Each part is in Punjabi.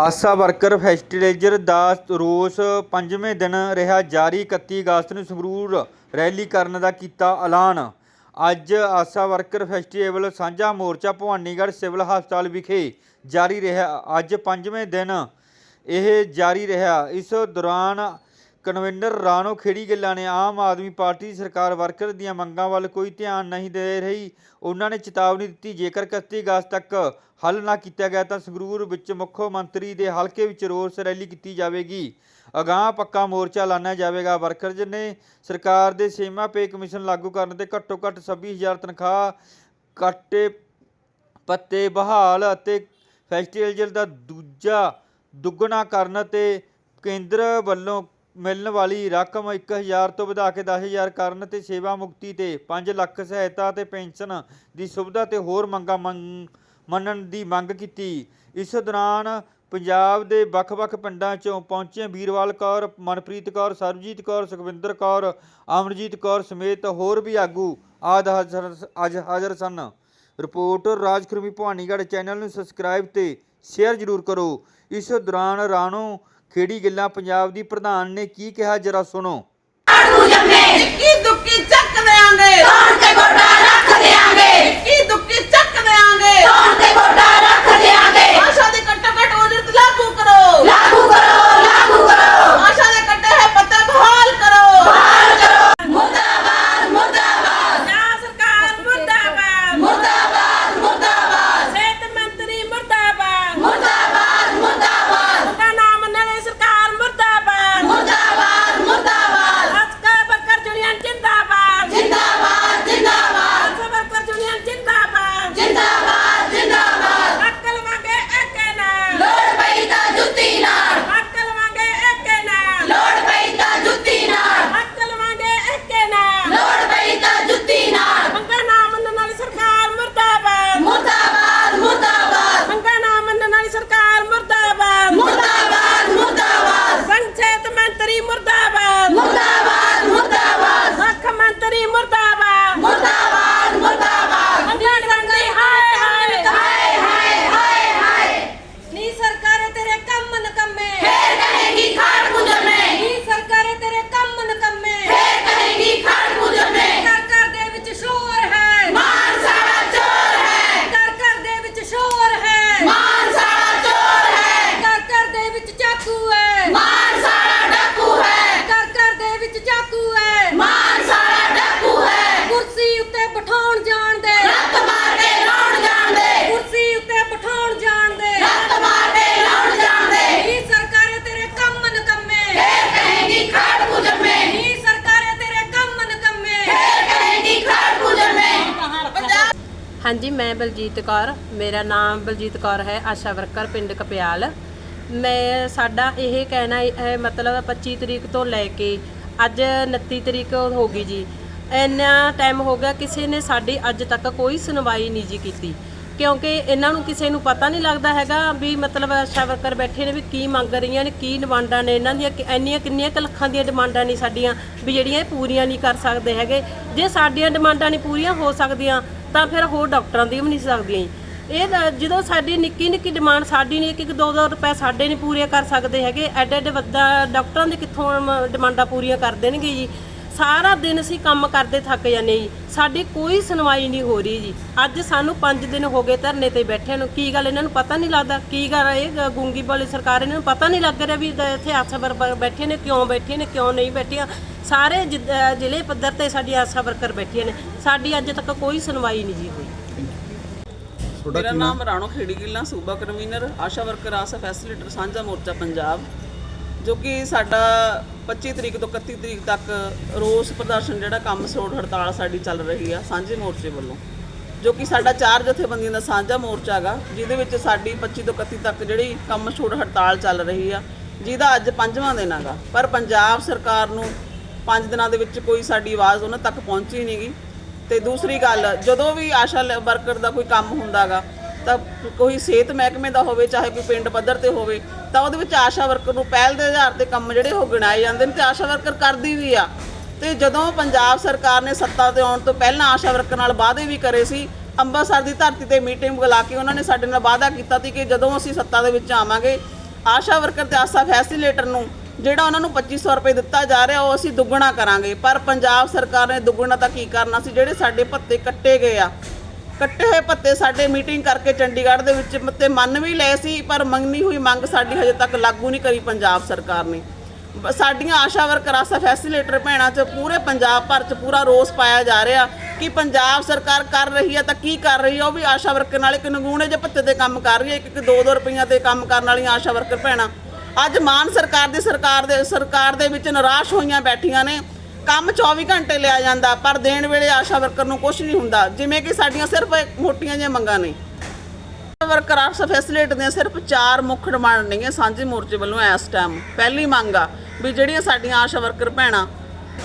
ਆਸਾ ਵਰਕਰ ਫੈਸਟੀਵਲ ਦਾ ਰੋਸ ਪੰਜਵੇਂ ਦਿਨ ਰਿਹਾ ਜਾਰੀ 31 ਅਗਸਤ ਨੂੰ ਸੰਗਰੂਰ ਰੈਲੀ ਕਰਨ ਦਾ ਕੀਤਾ ਐਲਾਨ। ਅੱਜ ਆਸਾ ਵਰਕਰ ਫੈਸਟੀਵਲ ਸਾਂਝਾ ਮੋਰਚਾ ਭਵਾਨੀਗੜ੍ਹ ਸਿਵਲ ਹਸਪਤਾਲ ਵਿਖੇ ਜਾਰੀ ਰਿਹਾ। ਅੱਜ ਪੰਜਵੇਂ ਦਿਨ ਇਹ ਜਾਰੀ ਰਿਹਾ। ਇਸ ਦੌਰਾਨ ਕਨਵੀਨਰ ਰਾਣੋ ਖੇੜੀ ਗਿੱਲਾਂ ਨੇ ਆਮ ਆਦਮੀ ਪਾਰਟੀ ਸਰਕਾਰ ਵਰਕਰ ਦੀਆਂ ਮੰਗਾਂ ਵੱਲ ਕੋਈ ਧਿਆਨ ਨਹੀਂ ਦੇ ਰਹੀ। ਉਹਨਾਂ ਨੇ ਚੇਤਾਵਨੀ ਦਿੱਤੀ, ਜੇਕਰ 31 ਅਗਸਤ ਤੱਕ ਹੱਲ ਨਾ ਕੀਤਾ ਗਿਆ ਤਾਂ ਸੰਗਰੂਰ ਵਿੱਚ ਮੁੱਖ ਮੰਤਰੀ ਦੇ ਹਲਕੇ ਵਿੱਚ ਰੋਸ ਰੈਲੀ ਕੀਤੀ ਜਾਵੇਗੀ। ਅਗਾਂਹ ਪੱਕਾ ਮੋਰਚਾ ਲਾਣਾ ਜਾਵੇਗਾ। ਵਰਕਰਜ਼ ਨੇ ਸਰਕਾਰ ਦੇ ਸੀਮਾ ਪੇ ਕਮਿਸ਼ਨ ਲਾਗੂ ਕਰਨ ਤੇ ਘੱਟੋ ਘੱਟ 26000 ਤਨਖਾਹ, ਕੱਟੇ ਪੱਤੇ ਬਹਾਲ ਅਤੇ ਫੈਸਟੀਵਲ ਦਾ ਦੂਜਾ ਦੁੱਗਣਾ ਕਰਨ ਤੇ ਕੇਂਦਰ ਵੱਲੋਂ ਮਿਲਣ ਵਾਲੀ ਰਕਮ 1000 ਤੋਂ ਵਧਾ ਕੇ 10000 ਕਰਨ ਤੇ ਸੇਵਾ ਮੁਕਤੀ ਤੇ 5 ਲੱਖ ਸਹਾਇਤਾ ਤੇ ਪੈਨਸ਼ਨ ਦੀ ਸੁਵਿਧਾ ਤੇ ਹੋਰ ਮੰਗਾਂ ਮੰਨ- ਮੰਨਣ ਦੀ ਮੰਗ ਕੀਤੀ। ਇਸ ਦੌਰਾਨ ਪੰਜਾਬ ਦੇ ਵੱਖ-ਵੱਖ ਪਿੰਡਾਂ ਚੋਂ ਪਹੁੰਚੇ ਵੀਰਵਾਲ ਕੌਰ, ਮਨਪ੍ਰੀਤ ਕੌਰ, ਸਰਬਜੀਤ ਕੌਰ, ਸੁਖਵਿੰਦਰ ਕੌਰ, ਅਮਰਜੀਤ ਕੌਰ ਸਮੇਤ ਹੋਰ ਵੀ ਆਗੂ ਆਦ ਹਾਜ਼ਰ, ਅੱਜ ਹਾਜ਼ਰ ਸਨ। ਰਿਪੋਰਟਰ ਰਾਜ ਭਵਾਨੀਗੜ੍ਹ ਚੈਨਲ ਨੂੰ ਸਬਸਕ੍ਰਾਈਬ ਤੇ ਸ਼ੇਅਰ ਜ਼ਰੂਰ ਕਰੋ। ਇਸ ਦੌਰਾਨ ਰਾਣੋ ਖੇੜੀ ਗਿੱਲਾਂ ਪੰਜਾਬ ਦੀ ਪ੍ਰਧਾਨ ਨੇ ਕੀ ਕਿਹਾ ਜਰਾ ਸੁਣੋ। ਤੂੰ ਜੰਮੇ ਇੱਕੀ ਦੁੱਕੀ ਚੱਕ ਦੇਾਂਗੇ ਕੌਣ ਤੇ ਗੋਡਾ ਰੱਖ ਦੇਾਂਗੇ ਇੱਕੀ ਦੁੱਕੀ ਚੱਕ ਦੇਾਂਗੇ ਕੌਣ ਤੇ ਗੋਡਾ ਹਾਂਜੀ, ਮੈਂ ਬਲਜੀਤ ਕੌਰ। ਮੇਰਾ ਨਾਮ ਬਲਜੀਤ ਕੌਰ ਹੈ, ਆਸ਼ਾ ਵਰਕਰ, ਪਿੰਡ ਕਪਿਆਲ। ਮੈਂ, ਸਾਡਾ ਇਹ ਕਹਿਣਾ ਹੈ ਮਤਲਬ 25 ਤਰੀਕ ਤੋਂ ਲੈ ਕੇ ਅੱਜ 29 ਤਰੀਕ ਹੋ ਗਈ ਜੀ। ਇੰਨਾ ਟਾਈਮ ਹੋ ਗਿਆ, ਕਿਸੇ ਨੇ ਸਾਡੀ ਅੱਜ ਤੱਕ ਕੋਈ ਸੁਣਵਾਈ ਨਹੀਂ ਜੀ ਕੀਤੀ। ਕਿਉਂਕਿ ਇਹਨਾਂ ਨੂੰ ਕਿਸੇ ਨੂੰ ਪਤਾ ਨਹੀਂ ਲੱਗਦਾ ਹੈਗਾ ਵੀ ਮਤਲਬ ਆਸ਼ਾ ਵਰਕਰ ਬੈਠੇ ਨੇ ਵੀ ਕੀ ਮੰਗ ਰਹੀਆਂ ਨੇ, ਕੀ ਡਿਮਾਂਡਾਂ ਨੇ। ਇਹਨਾਂ ਦੀਆਂ ਇੰਨੀਆਂ ਕਿੰਨੀਆਂ ਕੁ ਲੱਖਾਂ ਦੀਆਂ ਡਿਮਾਂਡਾਂ ਨਹੀਂ ਸਾਡੀਆਂ ਵੀ ਜਿਹੜੀਆਂ ਇਹ ਪੂਰੀਆਂ ਨਹੀਂ ਕਰ ਸਕਦੇ ਹੈਗੇ। ਜੇ ਸਾਡੀਆਂ ਡਿਮਾਂਡਾਂ ਨਹੀਂ ਪੂਰੀਆਂ, ਹੋ ਸਕਦੀਆਂ। ਤਾਂ ਫਿਰ ਹੋਰ ਡਾਕਟਰਾਂ ਦੀ ਵੀ ਨਹੀਂ ਸਕਦੀਆਂ ਜੀ। ਇਹ ਤਾਂ ਜਦੋਂ ਸਾਡੀ ਨਿੱਕੀ ਨਿੱਕੀ ਡਿਮਾਂਡ ਸਾਡੀ ਨਹੀਂ, ਇੱਕ ਇੱਕ ਦੋ ਦੋ ਰੁਪਏ ਸਾਡੇ ਨਹੀਂ ਪੂਰੇ ਕਰ ਸਕਦੇ ਹੈਗੇ, ਐਡੇ ਐਡੇ ਵੱਡਾ ਡਾਕਟਰਾਂ ਦੇ ਕਿੱਥੋਂ ਡਿਮਾਂਡਾਂ ਪੂਰੀਆਂ ਕਰ ਦੇਣਗੇ ਜੀ ਸਾਰਾ ਦਿਨ ਅਸੀਂ ਕੰਮ ਕਰਦੇ ਥੱਕ ਜਾਂਦੇ ਜੀ। ਸਾਡੀ ਕੋਈ ਸੁਣਵਾਈ ਨਹੀਂ ਹੋ ਰਹੀ ਜੀ। ਅੱਜ ਸਾਨੂੰ 5 ਦਿਨ ਹੋ ਗਏ ਧਰਨੇ ਤੇ ਬੈਠਿਆਂ ਨੂੰ। ਕੀ ਗੱਲ ਇਹਨਾਂ ਨੂੰ ਪਤਾ ਨਹੀਂ ਲੱਗਦਾ? ਕੀ ਗੱਲ ਇਹ ਗੂੰਗੀ ਵਾਲੀ ਸਰਕਾਰ ਇਹਨਾਂ ਨੂੰ ਪਤਾ ਨਹੀਂ ਲੱਗ ਰਿਹਾ ਵੀ ਇੱਥੇ ਆਸਾ ਵਰਕਰ ਬੈਠੇ ਨੇ ਕਿਉਂ ਬੈਠੇ ਨੇ ਕਿਉਂ ਨਹੀਂ ਬੈਠੀਆਂ? ਸਾਰੇ ਜ਼ਿਲ੍ਹੇ ਪੱਧਰ ਤੇ ਸਾਡੀ ਆਸਾ ਵਰਕਰ ਬੈਠੀਆਂ ਨੇ। ਸਾਡੀ ਅੱਜ ਤੱਕ ਕੋਈ ਸੁਣਵਾਈ ਨਹੀਂ ਜੀ ਹੋਈ। ਮੇਰਾ ਨਾਮ ਰਾਣੋ ਖੇੜੀ ਗਿੱਲਾਂ ਸੂਬਾ ਕਨਵੀਨਰ ਆਸ਼ਾ ਵਰਕਰ ਆਸਾ ਫੈਸਿਲਿਟਰ ਸਾਂਝਾ ਮੋਰਚਾ ਪੰਜਾਬ ਜੋ ਕਿ ਸਾਡਾ 25 ਤਰੀਕ ਤੋਂ 31 ਤਰੀਕ ਤੱਕ ਰੋਸ ਪ੍ਰਦਰਸ਼ਨ ਜਿਹੜਾ ਕੰਮ ਛੋੜ ਹੜਤਾਲ ਸਾਡੀ ਚੱਲ ਰਹੀ ਆ ਸਾਂਝੇ ਮੋਰਚੇ ਵੱਲੋਂ, ਜੋ ਕਿ ਸਾਡਾ ਚਾਰ ਜਥੇਬੰਦੀਆਂ ਦਾ ਸਾਂਝਾ ਮੋਰਚਾ ਹੈਗਾ, ਜਿਹਦੇ ਵਿੱਚ ਸਾਡੀ 25 ਤੋਂ 31 ਤੱਕ ਜਿਹੜੀ ਕੰਮ ਛੋੜ ਹੜਤਾਲ ਚੱਲ ਰਹੀ ਆ, ਜਿਹਦਾ ਅੱਜ ਪੰਜਵਾਂ ਦਿਨ ਹੈਗਾ, ਪਰ ਪੰਜਾਬ ਸਰਕਾਰ ਨੂੰ ਪੰਜ ਦਿਨਾਂ ਦੇ ਵਿੱਚ ਕੋਈ ਸਾਡੀ ਆਵਾਜ਼ ਉਹਨਾਂ ਤੱਕ ਪਹੁੰਚੀ ਨਹੀਂਗੀ ਤੇ ਦੂਸਰੀ ਗੱਲ, ਜਦੋਂ ਵੀ ਆਸ਼ਾ ਲ- ਵਰਕਰ ਦਾ ਕੋਈ ਕੰਮ ਹੁੰਦਾਗਾ ਤਾਂ ਕੋਈ ਸਿਹਤ ਮਹਿਕਮੇ ਦਾ ਹੋਵੇ, ਚਾਹੇ ਕੋਈ ਪਿੰਡ ਪੱਧਰ ਤੇ ਹੋਵੇ ਤਾਂ ਉਹਦੇ ਵਿੱਚ ਆਸ਼ਾ ਵਰਕਰ ਨੂੰ ਪਹਿਲ ਦੇ ਆਧਾਰ ਤੇ ਕੰਮ ਜਿਹੜੇ ਉਹ ਗਿਣਾਏ ਜਾਂਦੇ ਨੇ ਤੇ ਆਸ਼ਾ ਵਰਕਰ ਕਰਦੀ ਵੀ ਆ। ਤੇ ਜਦੋਂ ਪੰਜਾਬ ਸਰਕਾਰ ਨੇ ਸੱਤਾ ਤੇ ਆਉਣ ਤੋਂ ਪਹਿਲਾਂ ਆਸ਼ਾ ਵਰਕਰ ਨਾਲ ਵਾਅਦੇ ਵੀ ਕਰੇ ਸੀ ਅੰਮ੍ਰਿਤਸਰ ਦੀ ਧਰਤੀ ਤੇ ਮੀਟਿੰਗ ਬੁਲਾ ਕੇ ਉਹਨਾਂ ਨੇ ਸਾਡੇ ਨਾਲ ਵਾਅਦਾ ਕੀਤਾ ਸੀ ਕਿ ਜਦੋਂ ਅਸੀਂ ਸੱਤਾ ਦੇ ਵਿੱਚ ਆਵਾਂਗੇ, ਆਸ਼ਾ ਵਰਕਰ ਤੇ ਆਸਾ ਫੈਸਿਲੇਟਰ ਨੂੰ ਜਿਹੜਾ ਉਹਨਾਂ ਨੂੰ 2500 ਰੁਪਏ ਦਿੱਤਾ ਜਾ ਰਿਹਾ, ਉਹ ਅਸੀਂ ਦੁੱਗਣਾ ਕਰਾਂਗੇ। ਪਰ ਪੰਜਾਬ ਸਰਕਾਰ ਨੇ ਦੁੱਗਣਾ ਤਾਂ ਕੀ ਕਰਨਾ ਸੀ, ਜਿਹੜੇ ਸਾਡੇ ਭੱਤੇ ਕੱਟੇ ਗਏ ਆ ਕੱਟੇ ਹੋਏ ਭੱਤੇ ਸਾਡੇ ਮੀਟਿੰਗ ਕਰਕੇ ਚੰਡੀਗੜ੍ਹ ਦੇ ਵਿੱਚ ਤੇ ਮੰਨ ਵੀ ਲਏ ਸੀ, ਪਰ ਮੰਗਣੀ ਹੋਈ ਮੰਗ ਸਾਡੀ ਹਜੇ ਤੱਕ ਲਾਗੂ ਨਹੀਂ ਕਰੀ ਪੰਜਾਬ ਸਰਕਾਰ ਨੇ। ਸਾਡੀਆਂ ਆਸ਼ਾ ਵਰਕਰ ਆਸਾ ਫੈਸਿਲੇਟਰ ਭੈਣਾਂ 'ਚ ਪੂਰੇ ਪੰਜਾਬ ਭਰ 'ਚ ਪੂਰਾ ਰੋਸ ਪਾਇਆ ਜਾ ਰਿਹਾ ਕਿ ਪੰਜਾਬ ਸਰਕਾਰ ਕਰ ਰਹੀ ਹੈ ਤਾਂ ਕੀ ਕਰ ਰਹੀ ਹੈ, ਉਹ ਵੀ ਆਸ਼ਾ ਵਰਕਰ ਨਾਲ ਇੱਕ ਨਗੂਣੇ ਜਿਹੇ ਭੱਤੇ ਦੇ ਕੰਮ ਕਰ ਰਹੀ ਹੈ ਇੱਕ ਇੱਕ ਦੋ ਦੋ ਰੁਪਈਆਂ ਤੇ ਕੰਮ ਕਰਨ ਵਾਲੀਆਂ ਆਸ਼ਾ ਵਰਕਰ ਭੈਣਾਂ। ਅੱਜ ਮਾਨ ਸਰਕਾਰ ਦੀ ਸਰਕਾਰ ਦੇ ਸਰਕਾਰ ਦੇ ਵਿੱਚ ਨਿਰਾਸ਼ ਹੋਈਆਂ ਬੈਠੀਆਂ ਨੇ। ਕੰਮ 24 ਘੰਟੇ ਲਿਆ ਜਾਂਦਾ, ਪਰ ਦੇਣ ਵੇਲੇ ਆਸ਼ਾ ਵਰਕਰ ਨੂੰ ਕੁਝ ਨਹੀਂ ਹੁੰਦਾ। ਜਿਵੇਂ ਕਿ ਸਾਡੀਆਂ ਸਿਰਫ ਮੋਟੀਆਂ ਜਿਹੀਆਂ ਮੰਗਾਂ ਨੇ। ਵਰਕਰ ਆਫਸ ਫੈਸਿਲਿਟੀ ਦੀਆਂ ਸਿਰਫ ਚਾਰ ਮੁੱਖ ਡਿਮਾਂਡ ਨੇਗੀਆਂ ਸਾਂਝੇ ਮੋਰਚੇ ਵੱਲੋਂ ਇਸ ਟਾਈਮ ਪਹਿਲੀ ਮੰਗ ਆ ਵੀ ਜਿਹੜੀਆਂ ਸਾਡੀਆਂ ਆਸ਼ਾ ਵਰਕਰ ਭੈਣਾਂ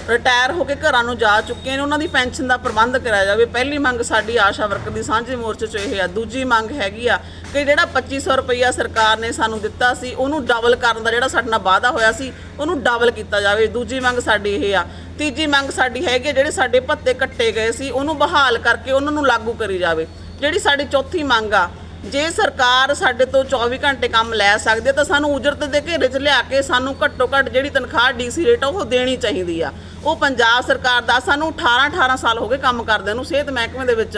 ਰਿਟਾਇਰ ਹੋ ਕੇ ਘਰਾਂ ਨੂੰ ਜਾ ਚੁੱਕੇ ਨੇ, ਉਹਨਾਂ ਦੀ ਪੈਨਸ਼ਨ ਦਾ ਪ੍ਰਬੰਧ ਕਰਾਇਆ ਜਾਵੇ। ਪਹਿਲੀ ਮੰਗ ਸਾਡੀ ਆਸ਼ਾ ਵਰਕਰ ਦੀ ਸਾਂਝੇ ਮੋਰਚੇ 'ਚ ਇਹ ਆ। ਦੂਜੀ ਮੰਗ ਹੈਗੀ ਆ ਕਿ ਜਿਹੜਾ 2500 ਰੁਪਈਆ ਸਰਕਾਰ ਨੇ ਸਾਨੂੰ ਦਿੱਤਾ ਸੀ, ਉਹਨੂੰ ਡਬਲ ਕਰਨ ਦਾ ਜਿਹੜਾ ਸਾਡੇ ਨਾਲ ਵਾਅਦਾ ਹੋਇਆ ਸੀ, ਉਹਨੂੰ ਡਬਲ ਕੀਤਾ ਜਾਵੇ। ਦੂਜੀ ਮੰਗ ਸਾਡੀ ਇਹ ਆ ਤੀਜੀ ਮੰਗ ਸਾਡੀ ਹੈਗੀ ਆ, ਜਿਹੜੇ ਸਾਡੇ ਭੱਤੇ ਕੱਟੇ ਗਏ ਸੀ ਉਹਨੂੰ ਬਹਾਲ ਕਰਕੇ ਉਹਨਾਂ ਨੂੰ ਲਾਗੂ ਕਰੀ ਜਾਵੇ। ਜਿਹੜੀ ਸਾਡੀ ਚੌਥੀ ਮੰਗ ਆ ਜੇ ਸਰਕਾਰ ਸਾਡੇ ਤੋਂ 24 ਘੰਟੇ ਕੰਮ ਲੈ ਸਕਦੇ ਤਾਂ ਸਾਨੂੰ ਉਜਰਤ ਦੇ ਘੇਰੇ 'ਚ ਲਿਆ ਕੇ ਸਾਨੂੰ ਘੱਟੋ ਘੱਟ ਜਿਹੜੀ ਤਨਖਾਹ ਡੀਸੀ ਰੇਟ ਆ ਉਹ ਦੇਣੀ ਚਾਹੀਦੀ ਆ। ਉਹ ਪੰਜਾਬ ਸਰਕਾਰ ਦਾ ਸਾਨੂੰ 18 18 ਸਾਲ ਹੋ ਗਏ ਕੰਮ ਕਰਦੇ ਨੂੰ ਸਿਹਤ ਮਹਿਕਮੇ ਦੇ ਵਿੱਚ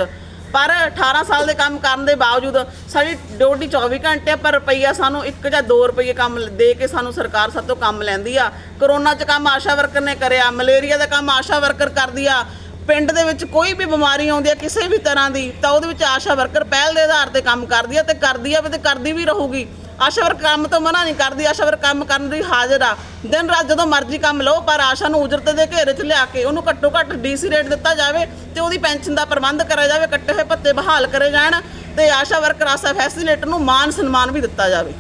ਪਰ 18 ਸਾਲ ਦੇ ਕੰਮ ਕਰਨ ਦੇ ਬਾਵਜੂਦ ਸਾਡੀ ਡਿਊਟੀ 24 ਘੰਟੇ ਪਰ ਰੁਪਈਆ ਸਾਨੂੰ 1 ਜਾਂ 2 ਰੁਪਈਏ ਕੰਮ ਦੇ ਕੇ ਸਾਨੂੰ ਸਰਕਾਰ ਸਾਤੋਂ ਕੰਮ ਲੈਂਦੀ ਆ। ਕਰੋਨਾ 'ਚ ਕੰਮ ਆਸ਼ਾ ਵਰਕਰ ਨੇ ਕਰਿਆ, ਮਲੇਰੀਆ ਦਾ ਕੰਮ ਆਸ਼ਾ ਵਰਕਰ ਕਰਦੀ ਆ। ਪਿੰਡ ਦੇ ਵਿੱਚ ਕੋਈ ਵੀ ਬਿਮਾਰੀ ਆਉਂਦੀ ਹੈ ਕਿਸੇ ਵੀ ਤਰ੍ਹਾਂ ਦੀ, ਤਾਂ ਉਹਦੇ ਵਿੱਚ ਆਸ਼ਾ ਵਰਕਰ ਪਹਿਲ ਦੇ ਆਧਾਰ ਤੇ ਕੰਮ ਕਰਦੀ ਹੈ ਤੇ ਕਰਦੀ ਆ ਵੀ ਤੇ ਕਰਦੀ ਵੀ ਰਹੂਗੀ। ਆਸ਼ਾ ਵਰਕਰ ਕੰਮ ਤੋਂ ਮਨਾ ਨਹੀਂ ਕਰਦੀ, ਆਸ਼ਾ ਵਰਕਰ ਕੰਮ ਕਰਨ ਲਈ ਹਾਜ਼ਰ ਆ। ਦਿਨ ਰਾਤ ਜਦੋਂ ਮਰਜ਼ੀ ਕੰਮ ਲਓ, ਪਰ ਆਸ਼ਾ ਨੂੰ ਉਜਰਤ ਦੇ ਘੇਰੇ 'ਚ ਲਿਆ ਕੇ ਉਹਨੂੰ ਘੱਟੋ ਘੱਟ ਡੀਸੀ ਰੇਟ ਦਿੱਤਾ ਜਾਵੇ ਤੇ ਉਹਦੀ ਪੈਨਸ਼ਨ ਦਾ ਪ੍ਰਬੰਧ ਕਰਿਆ ਜਾਵੇ, ਕੱਟੇ ਹੋਏ ਭੱਤੇ ਬਹਾਲ ਕਰੇ ਜਾਣ ਤੇ ਆਸ਼ਾ ਵਰਕਰ, ਆਸਾ ਫੈਸਿਲੇਟਰ ਨੂੰ ਮਾਨ ਸਨਮਾਨ ਵੀ ਦਿੱਤਾ ਜਾਵੇ।